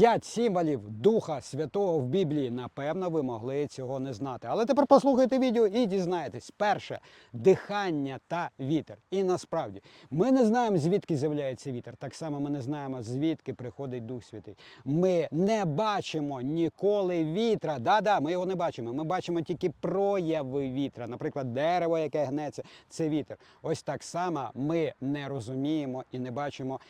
П'ять символів Духа Святого в Біблії. Напевно, ви могли цього не знати. Але тепер послухайте відео і дізнаєтесь. Перше дихання та вітер. І насправді ми не знаємо, звідки з'являється вітер. Так само ми не знаємо, звідки приходить Дух Святий. Ми не бачимо ніколи вітра. Да-да, ми його не бачимо. Ми бачимо тільки прояви вітра. Наприклад, дерево, яке гнеться, це вітер. Ось так само ми не розуміємо і не бачимо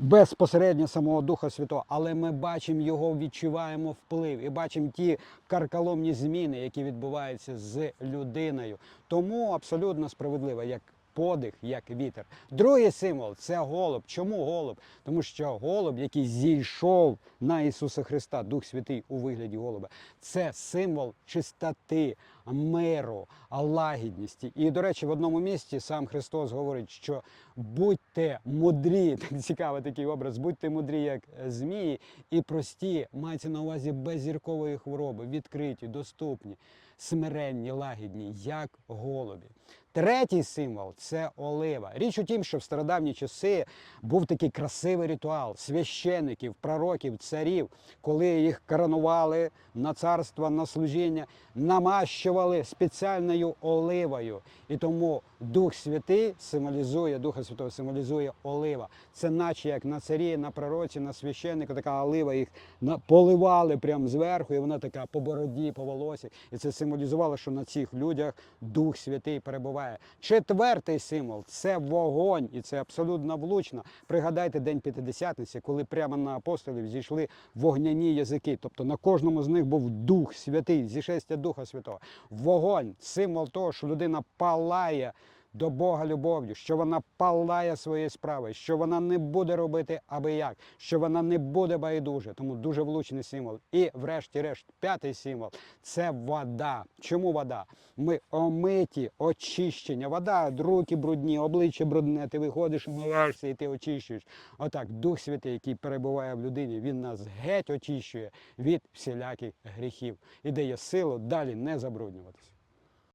безпосередньо самого Духа Святого, але ми бачимо його, відчуваємо вплив і бачимо ті карколомні зміни, які відбуваються з людиною. Тому абсолютно справедливо, як подих, як вітер. Другий символ це голуб. Чому голуб? Тому що голуб, який зійшов на Ісуса Христа, Дух Святий у вигляді голуба, це символ чистоти, миру, лагідності. І, до речі, в одному місці сам Христос говорить, що будьте мудрі, так цікавий такий образ, будьте мудрі, як е, змії, і прості, мається на увазі без зіркової хвороби, відкриті, доступні, смиренні, лагідні, як голубі. Третій символ це олива. Річ у тім, що в стародавні часи був такий красивий ритуал священиків, пророків, царів, коли їх коронували на царство, на служіння, намащували спеціальною оливою. І тому Дух Святий символізує, Духа Святого символізує олива. Це наче як на царі, на пророці, на священнику, така олива їх поливали прямо зверху, і вона така по бороді, по волосі. І це символізувало, що на цих людях Дух Святий перебуває. Четвертий символ це вогонь, і це абсолютно влучно. Пригадайте День П'ятидесятниці, коли прямо на апостолів зійшли вогняні язики. Тобто на кожному з них був Дух Святий, зішестя Духа Святого. Вогонь символ того, що людина палає до Бога любов'ю, що вона палає своєю справою, що вона не буде робити аби як, що вона не буде байдуже. Тому дуже влучний символ. І, врешті-решт, п'ятий символ це вода. Чому вода? Ми омиті, очищення. Вода, руки брудні, обличчя брудне, ти виходиш, миєшся і ти очищуєш. Отак, Дух Святий, який перебуває в людині, він нас геть очищує від всіляких гріхів і дає силу далі не забруднюватися.